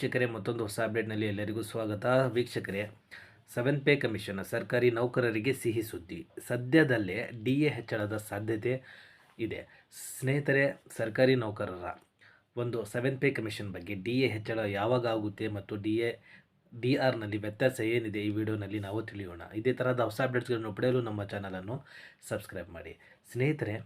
ವೀಕ್ಷಕರೇ, ಮತ್ತೊಂದು ಹೊಸ ಅಪ್ಡೇಟ್ನಲ್ಲಿ ಎಲ್ಲರಿಗೂ ಸ್ವಾಗತ. ವೀಕ್ಷಕರೇ, ಸೆವೆನ್ ಪೇ ಕಮಿಷನ್ ಸರ್ಕಾರಿ ನೌಕರರಿಗೆ ಸಿಹಿ ಸುದ್ದಿ. ಸದ್ಯದಲ್ಲೇ ಡಿ ಎ ಹೆಚ್ಚಳದ ಸಾಧ್ಯತೆ ಇದೆ. ಸ್ನೇಹಿತರೆ, ಸರ್ಕಾರಿ ನೌಕರರ ಒಂದು ಸೆವೆನ್ ಪೇ ಕಮಿಷನ್ ಬಗ್ಗೆ ಡಿ ಎ ಹೆಚ್ಚಳ ಯಾವಾಗ ಆಗುತ್ತೆ ಮತ್ತು ಡಿ ಎ, ಡಿ ಆರ್ನಲ್ಲಿ ವ್ಯತ್ಯಾಸ ಏನಿದೆ ಈ ವಿಡಿಯೋನಲ್ಲಿ ನಾವು ತಿಳಿಯೋಣ. ಇದೇ ಥರದ ಹೊಸ ಅಪ್ಡೇಟ್ಸ್ಗಳನ್ನು ಪಡೆಯಲು ನಮ್ಮ ಚಾನಲನ್ನು ಸಬ್ಸ್ಕ್ರೈಬ್ ಮಾಡಿ. ಸ್ನೇಹಿತರೆ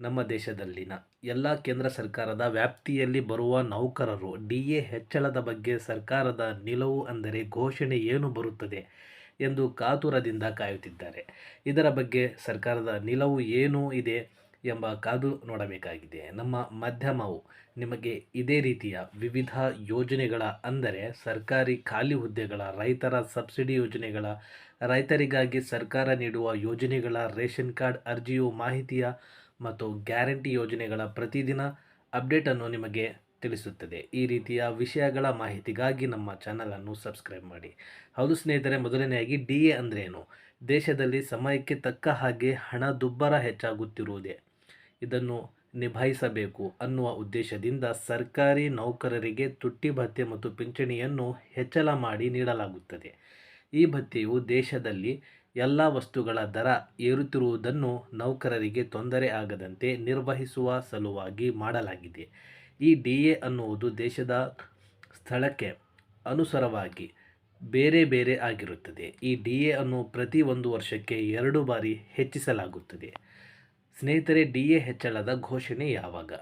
ನಮ್ಮ ದೇಶದಲ್ಲಿನ ಎಲ್ಲ ಕೇಂದ್ರ ಸರ್ಕಾರದ ವ್ಯಾಪ್ತಿಯಲ್ಲಿ ಬರುವ ನೌಕರರು ಡಿ ಎ ಹೆಚ್ಚಳದ ಬಗ್ಗೆ ಸರ್ಕಾರದ ನಿಲುವು ಅಂದರೆ ಘೋಷಣೆ ಏನು ಬರುತ್ತದೆ ಎಂದು ಕಾತುರದಿಂದ ಕಾಯುತ್ತಿದ್ದಾರೆ. ಇದರ ಬಗ್ಗೆ ಸರ್ಕಾರದ ನಿಲುವು ಏನು ಇದೆ ಎಂಬ ಕಾದು ನೋಡಬೇಕಾಗಿದೆ. ನಮ್ಮ ಮಾಧ್ಯಮವು ನಿಮಗೆ ಇದೇ ರೀತಿಯ ವಿವಿಧ ಯೋಜನೆಗಳ ಅಂದರೆ ಸರ್ಕಾರಿ ಖಾಲಿ ಹುದ್ದೆಗಳ, ರೈತರ ಸಬ್ಸಿಡಿ ಯೋಜನೆಗಳ, ರೈತರಿಗಾಗಿ ಸರ್ಕಾರ ನೀಡುವ ಯೋಜನೆಗಳ ರೇಷನ್ ಕಾರ್ಡ್ ಅರ್ಜಿಯು ಮಾಹಿತಿಯ ಮತ್ತು ಗ್ಯಾರಂಟಿ ಯೋಜನೆಗಳ ಪ್ರತಿದಿನ ಅಪ್ಡೇಟನ್ನು ನಿಮಗೆ ತಿಳಿಸುತ್ತದೆ. ಈ ರೀತಿಯ ವಿಷಯಗಳ ಮಾಹಿತಿಗಾಗಿ ನಮ್ಮ ಚಾನಲನ್ನು ಸಬ್ಸ್ಕ್ರೈಬ್ ಮಾಡಿ. ಹೌದು ಸ್ನೇಹಿತರೆ ಮೊದಲನೆಯಾಗಿ ಡಿ ಎ ಅಂದ್ರೇನು? ದೇಶದಲ್ಲಿ ಸಮಯಕ್ಕೆ ತಕ್ಕ ಹಾಗೆ ಹಣ ದುಬ್ಬರ ಹೆಚ್ಚಾಗುತ್ತಿರುವುದೇ ಇದನ್ನು ನಿಭಾಯಿಸಬೇಕು ಅನ್ನುವ ಉದ್ದೇಶದಿಂದ ಸರ್ಕಾರಿ ನೌಕರರಿಗೆ ತುಟ್ಟಿ ಭತ್ಯೆ ಮತ್ತು ಪಿಂಚಣಿಯನ್ನು ಹೆಚ್ಚಳ ಮಾಡಿ ನೀಡಲಾಗುತ್ತದೆ. ಈ ಭತ್ಯೆಯು ದೇಶದಲ್ಲಿ ಎಲ್ಲ ವಸ್ತುಗಳ ದರ ಏರುತ್ತಿರುವುದನ್ನು ನೌಕರರಿಗೆ ತೊಂದರೆ ಆಗದಂತೆ ನಿರ್ವಹಿಸುವ ಸಲುವಾಗಿ ಮಾಡಲಾಗಿದೆ. ಈ ಡಿ ಎ ಅನ್ನುವುದು ದೇಶದ ಸ್ಥಳಕ್ಕೆ ಅನುಸಾರವಾಗಿ ಬೇರೆ ಬೇರೆ ಆಗಿರುತ್ತದೆ. ಈ ಡಿ ಎ ಅನ್ನು ಪ್ರತಿ ಒಂದು ವರ್ಷಕ್ಕೆ ಎರಡು ಬಾರಿ ಹೆಚ್ಚಿಸಲಾಗುತ್ತದೆ. ಸ್ನೇಹಿತರೆ ಡಿ ಎ ಹೆಚ್ಚಳದ ಘೋಷಣೆ ಯಾವಾಗ?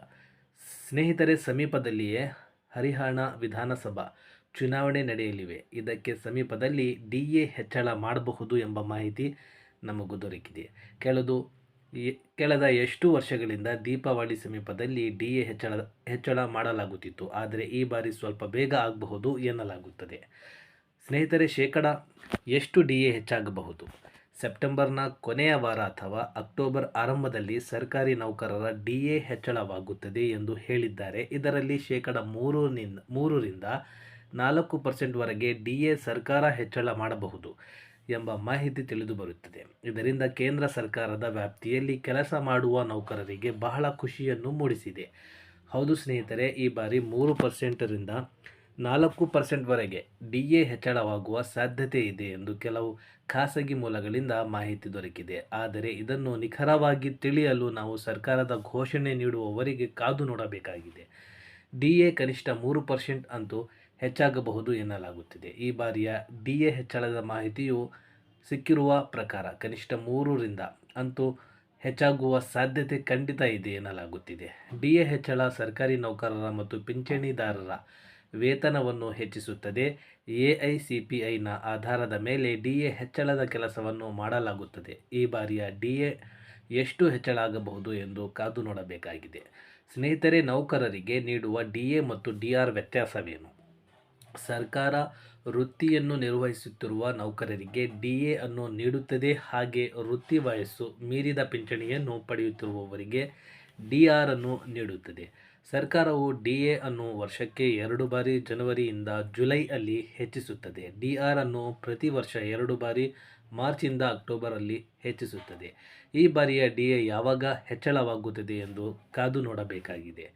ಸ್ನೇಹಿತರೆ, ಸಮೀಪದಲ್ಲಿಯೇ ಹರಿಯಾಣ ವಿಧಾನಸಭಾ ಚುನಾವಣೆ ನಡೆಯಲಿವೆ. ಇದಕ್ಕೆ ಸಮೀಪದಲ್ಲಿ ಡಿ ಎ ಹೆಚ್ಚಳ ಮಾಡಬಹುದು ಎಂಬ ಮಾಹಿತಿ ನಮಗೂ ದೊರಕಿದೆ. ಕೆಳದು ಕಳೆದ ಎಷ್ಟು ವರ್ಷಗಳಿಂದ ದೀಪಾವಳಿ ಸಮೀಪದಲ್ಲಿ ಡಿ ಎ ಹೆಚ್ಚಳ ಹೆಚ್ಚಳ ಮಾಡಲಾಗುತ್ತಿತ್ತು, ಆದರೆ ಈ ಬಾರಿ ಸ್ವಲ್ಪ ಬೇಗ ಆಗಬಹುದು ಎನ್ನಲಾಗುತ್ತದೆ. ಸ್ನೇಹಿತರೆ, ಶೇಕಡ ಎಷ್ಟು ಡಿ ಎ ಹೆಚ್ಚಾಗಬಹುದು? ಸೆಪ್ಟೆಂಬರ್ನ ಕೊನೆಯ ವಾರ ಅಥವಾ ಅಕ್ಟೋಬರ್ ಆರಂಭದಲ್ಲಿ ಸರ್ಕಾರಿ ನೌಕರರ ಡಿ ಎ ಹೆಚ್ಚಳವಾಗುತ್ತದೆ ಎಂದು ಹೇಳಿದ್ದಾರೆ. ಇದರಲ್ಲಿ ಶೇಕಡ ಮೂರರಿಂದ ಮೂರರಿಂದ ನಾಲ್ಕು ಪರ್ಸೆಂಟ್ವರೆಗೆ ಡಿ ಎ ಸರ್ಕಾರ ಹೆಚ್ಚಳ ಮಾಡಬಹುದು ಎಂಬ ಮಾಹಿತಿ ತಿಳಿದು ಬರುತ್ತದೆ. ಇದರಿಂದ ಕೇಂದ್ರ ಸರ್ಕಾರದ ವ್ಯಾಪ್ತಿಯಲ್ಲಿ ಕೆಲಸ ಮಾಡುವ ನೌಕರರಿಗೆ ಬಹಳ ಖುಷಿಯನ್ನು ಮೂಡಿಸಿದೆ. ಹೌದು ಸ್ನೇಹಿತರೆ, ಈ ಬಾರಿ ಮೂರು ಪರ್ಸೆಂಟರಿಂದ ನಾಲ್ಕು ಪರ್ಸೆಂಟ್ವರೆಗೆ ಡಿ ಎ ಹೆಚ್ಚಳವಾಗುವ ಸಾಧ್ಯತೆ ಇದೆ ಎಂದು ಕೆಲವು ಖಾಸಗಿ ಮೂಲಗಳಿಂದ ಮಾಹಿತಿ ದೊರಕಿದೆ. ಆದರೆ ಇದನ್ನು ನಿಖರವಾಗಿ ತಿಳಿಯಲು ನಾವು ಸರ್ಕಾರದ ಘೋಷಣೆ ನೀಡುವವರಿಗೆ ಕಾದು ನೋಡಬೇಕಾಗಿದೆ. ಡಿ ಎ ಕನಿಷ್ಠ ಮೂರು ಪರ್ಸೆಂಟ್ ಅಂತೂ ಹೆಚ್ಚಾಗಬಹುದು ಎನ್ನಲಾಗುತ್ತಿದೆ. ಈ ಬಾರಿಯ ಡಿ ಎ ಹೆಚ್ಚಳದ ಮಾಹಿತಿಯು ಸಿಕ್ಕಿರುವ ಪ್ರಕಾರ ಕನಿಷ್ಠ ಮೂರರಿಂದ ಅಂತೂ ಹೆಚ್ಚಾಗುವ ಸಾಧ್ಯತೆ ಖಂಡಿತ ಇದೆ ಎನ್ನಲಾಗುತ್ತಿದೆ. ಡಿ ಎ ಹೆಚ್ಚಳ ಸರ್ಕಾರಿ ನೌಕರರ ಮತ್ತು ಪಿಂಚಣಿದಾರರ ವೇತನವನ್ನು ಹೆಚ್ಚಿಸುತ್ತದೆ. ಎ ಐ ಸಿ ಪಿ ಐನ ಆಧಾರದ ಮೇಲೆ ಡಿ ಎ ಹೆಚ್ಚಳದ ಕೆಲಸವನ್ನು ಮಾಡಲಾಗುತ್ತದೆ. ಈ ಬಾರಿಯ ಡಿ ಎ ಎಷ್ಟು ಹೆಚ್ಚಳ ಆಗಬಹುದು ಎಂದು ಕಾದು ನೋಡಬೇಕಾಗಿದೆ. ಸ್ನೇಹಿತರೆ, ನೌಕರರಿಗೆ ನೀಡುವ ಡಿ ಎ ಮತ್ತು ಡಿ ಆರ್ ವ್ಯತ್ಯಾಸವೇನು? ಸರ್ಕಾರ ವೃತ್ತಿಯನ್ನು ನಿರ್ವಹಿಸುತ್ತಿರುವ ನೌಕರರಿಗೆ ಡಿ ಎ ಅನ್ನು ನೀಡುತ್ತದೆ ಹಾಗೆ ವೃತ್ತಿ ವಯಸ್ಸು ಮೀರಿದ ಪಿಂಚಣಿಯನ್ನು ಪಡೆಯುತ್ತಿರುವವರಿಗೆ ಡಿ ಆರ್ ಅನ್ನು ನೀಡುತ್ತದೆ. ಸರ್ಕಾರವು ಡಿ ಎ ಅನ್ನು ವರ್ಷಕ್ಕೆ ಎರಡು ಬಾರಿ ಜನವರಿಯಿಂದ ಜುಲೈ ಅಲ್ಲಿ ಹೆಚ್ಚಿಸುತ್ತದೆ. ಡಿ ಆರ್ ಅನ್ನು ಪ್ರತಿ ವರ್ಷ ಎರಡು ಬಾರಿ ಮಾರ್ಚಿಂದ ಅಕ್ಟೋಬರಲ್ಲಿ ಹೆಚ್ಚಿಸುತ್ತದೆ. ಈ ಬಾರಿಯ ಡಿ ಎ ಯಾವಾಗ ಹೆಚ್ಚಳವಾಗುತ್ತದೆ ಎಂದು ಕಾದು ನೋಡಬೇಕಾಗಿದೆ.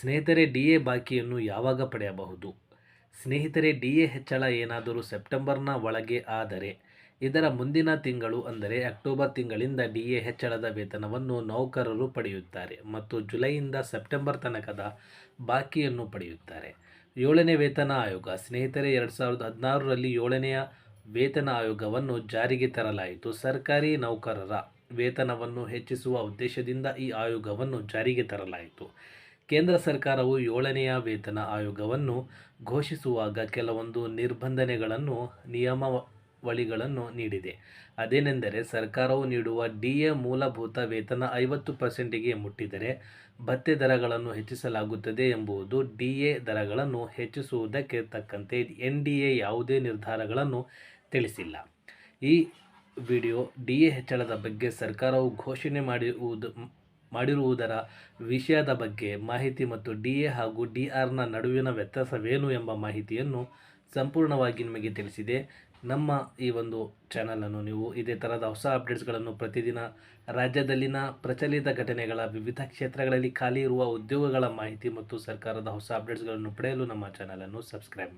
ಸ್ನೇಹಿತರೆ, ಡಿ ಎ ಬಾಕಿಯನ್ನು ಯಾವಾಗ ಪಡೆಯಬಹುದು? ಸ್ನೇಹಿತರೆ, ಡಿ ಎ ಹೆಚ್ಚಳ ಏನಾದರೂ ಸೆಪ್ಟೆಂಬರ್ನ ಒಳಗೆ ಆದರೆ ಇದರ ಮುಂದಿನ ತಿಂಗಳು ಅಂದರೆ ಅಕ್ಟೋಬರ್ ತಿಂಗಳಿಂದ ಡಿ ಎ ಹೆಚ್ಚಳದ ವೇತನವನ್ನು ನೌಕರರು ಪಡೆಯುತ್ತಾರೆ ಮತ್ತು ಜುಲೈಯಿಂದ ಸೆಪ್ಟೆಂಬರ್ ತನಕದ ಬಾಕಿಯನ್ನು ಪಡೆಯುತ್ತಾರೆ. ಏಳನೇ ವೇತನ ಆಯೋಗ, ಸ್ನೇಹಿತರೆ, ಎರಡು ಸಾವಿರದ ಹದಿನಾರರಲ್ಲಿ ಏಳನೆಯ ವೇತನ ಆಯೋಗವನ್ನು ಜಾರಿಗೆ ತರಲಾಯಿತು. ಸರ್ಕಾರಿ ನೌಕರರ ವೇತನವನ್ನು ಹೆಚ್ಚಿಸುವ ಉದ್ದೇಶದಿಂದ ಈ ಆಯೋಗವನ್ನು ಜಾರಿಗೆ ತರಲಾಯಿತು. ಕೇಂದ್ರ ಸರ್ಕಾರವು ಏಳನೆಯ ವೇತನ ಆಯೋಗವನ್ನು ಘೋಷಿಸುವಾಗ ಕೆಲವೊಂದು ನಿರ್ಬಂಧನೆಗಳನ್ನು, ನಿಯಮಾವಳಿಗಳನ್ನು ನೀಡಿದೆ. ಅದೇನೆಂದರೆ, ಸರ್ಕಾರವು ನೀಡುವ ಡಿ ಎ ಮೂಲಭೂತ ವೇತನ ಐವತ್ತು ಪರ್ಸೆಂಟಿಗೆ ಮುಟ್ಟಿದರೆ ಭತ್ತೆ ದರಗಳನ್ನು ಹೆಚ್ಚಿಸಲಾಗುತ್ತದೆ ಎಂಬುದು ಡಿ ಎ ದರಗಳನ್ನು ಹೆಚ್ಚಿಸುವುದಕ್ಕೆ ತಕ್ಕಂತೆ ಎನ್ ಡಿ ಎ ಯಾವುದೇ ನಿರ್ಧಾರಗಳನ್ನು ತಿಳಿಸಿಲ್ಲ. ಈ ವಿಡಿಯೋ ಡಿ ಎ ಹೆಚ್ಚಳದ ಬಗ್ಗೆ ಸರ್ಕಾರವು ಘೋಷಣೆ ಮಾಡಿರುವುದು ಮಾಡಿರುವುದರ ವಿಷಯದ ಬಗ್ಗೆ ಮಾಹಿತಿ ಮತ್ತು ಡಿ ಎ ಹಾಗೂ ಡಿ ಆರ್ನ ನಡುವಿನ ವ್ಯತ್ಯಾಸವೇನು ಎಂಬ ಮಾಹಿತಿಯನ್ನು ಸಂಪೂರ್ಣವಾಗಿ ನಿಮಗೆ ತಿಳಿಸಿದೆ. ನಮ್ಮ ಈ ಒಂದು ಚಾನಲನ್ನು ನೀವು ಇದೇ ಥರದ ಹೊಸ ಅಪ್ಡೇಟ್ಸ್ಗಳನ್ನು ಪ್ರತಿದಿನ ರಾಜ್ಯದಲ್ಲಿನ ಪ್ರಚಲಿತ ಘಟನೆಗಳ ವಿವಿಧ ಕ್ಷೇತ್ರಗಳಲ್ಲಿ ಖಾಲಿ ಇರುವ ಉದ್ಯೋಗಗಳ ಮಾಹಿತಿ ಮತ್ತು ಸರ್ಕಾರದ ಹೊಸ ಅಪ್ಡೇಟ್ಸ್ಗಳನ್ನು ಪಡೆಯಲು ನಮ್ಮ ಚಾನಲನ್ನು ಸಬ್ಸ್ಕ್ರೈಬ್